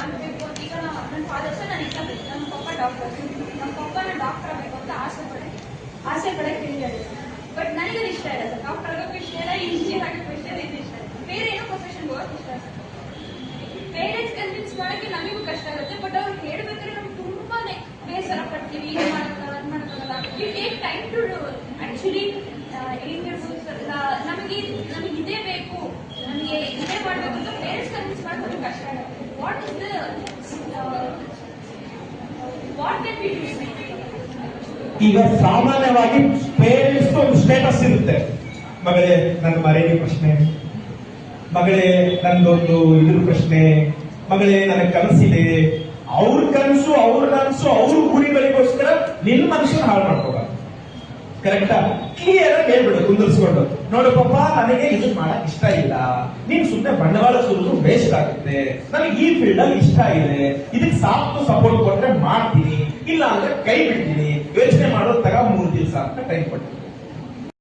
ಆಗಬೇಕು ಅಂತ ಈಗ ನಮ್ಮ ನನ್ನ ಫಾದರ್ಸ್ ನಾನು ಬೇಕು ನಮ್ಮ ಪಪ್ಪ ಡಾಕ್ಟರ್ ನಮ್ಮ ಪಪ್ಪನ ಡಾಕ್ಟರ್ ಆಗಬೇಕು ಅಂತ ಆಸೆ ಪಡೆ ಆಸೆ ಪಡೆ ಬಟ್ ನನಗೆ ಇಷ್ಟ ಇಲ್ಲ ಸರ್ ಡಾಕ್ಟರ್ ಆಗೋಕ್ಕೂ ಇಷ್ಟ ಇಲ್ಲ ಇಂಜಿನಿಯರ್ ಆಗೋಕ್ಕೂ ಇಷ್ಟ ಇಲ್ಲ ಇದು ಇಷ್ಟ ಇಲ್ಲ ಬೇರೆ ಏನೋ ಪ್ರೊಫೆಷನ್ ಹೋಗೋಕೆ ಇಷ್ಟ ಪೇರೆಂಟ್ಸ್ ಕನ್ವಿನ್ಸ್ ಮಾಡೋಕ್ಕೆ ನಮಗೂ ಕಷ್ಟ ಆಗುತ್ತೆ ಬಟ್ ಅವ್ರು ಹೇಳ್ಬೇಕಾದ್ರೆ ನಮ್ಗೆ ತುಂಬಾನೇ ಬೇಸರ ಪಡ್ತೀವಿ ಇದು ಮಾಡೋಕ್ಕಾಗಲ್ಲ ಅದು ಮಾಡೋಕ್ಕಾಗಲ್ಲ you take time to actually ಹೆಂಗಿರ್ಬೋದು sir ನಮಗೆ ನಮಗೆ ಇದೇ ಬೇಕು, ನಮಗೆ ಇದೇ ಮಾಡಬೇಕು ಅಂತ ಪೇರೆಂಟ್ಸ್ ಕನ್ವಿನ್ಸ್ ಮಾಡೋದು ಕಷ್ಟ ಆಗುತ್ತೆ. What is what can we do? ಈಗ ಸಾಮಾನ್ಯವಾಗಿ ಪೇರೆಂಟ್ಸ್ ಒಂದು ಸ್ಟೇಟಸ್ ಇರುತ್ತೆ. ಮಗಳೇ, ನನ್ನ ಮರೆಯ ಪ್ರಶ್ನೆ. ಮಗಳೇ ನಂದೊಂದು ಇದ್ರ ಪ್ರಶ್ನೆ. ಮಗಳೇ, ನನಗೆ ಕನಸಿದೆ. ಅವ್ರ ಕನಸು ಅವ್ರ ಕನಸು ಅವ್ರ ಗುರಿಗಳಿಗೋಸ್ಕರ ನಿನ್ನ ಮನುಷ್ಯನ ಹಾಳು ಮಾಡ್ಕೋಬಾರ್ದು. ಕರೆಕ್ಟಾ? ಕ್ಲಿಯರ್ ಆಗಿ ಹೇಳ್ಬಿಡು, ಕುಂದರ್ಸ್ಕೊಂಡು. ನೋಡು ಪಾಪ ನನಗೆ ಇದು ಮಾಡಕ್ ಇಷ್ಟ ಇಲ್ಲ. ನೀನ್ ಸುಮ್ಮನೆ ಬಂಡವಾಳ ಸುರಿದು ವೇಸ್ಟ್ ಆಗುತ್ತೆ. ನನಗೆ ಈ ಫೀಲ್ಡ್ ಅಲ್ಲಿ ಇಷ್ಟ ಇದೆ. ಇದಕ್ಕೆ ಸಾಕು ಸಪೋರ್ಟ್ ಕೊಟ್ರೆ ಮಾಡ್ತೀನಿ. ಇಲ್ಲ ಅಂದ್ರೆ ಕೈ ಬಿಡ್ತೀನಿ. ಯೋಚನೆ ಮಾಡೋದ್ ತಗ ಮೂರು ದಿವಸ ಅಂತ ಟೈಮ್ ಕೊಡ್ತೀನಿ.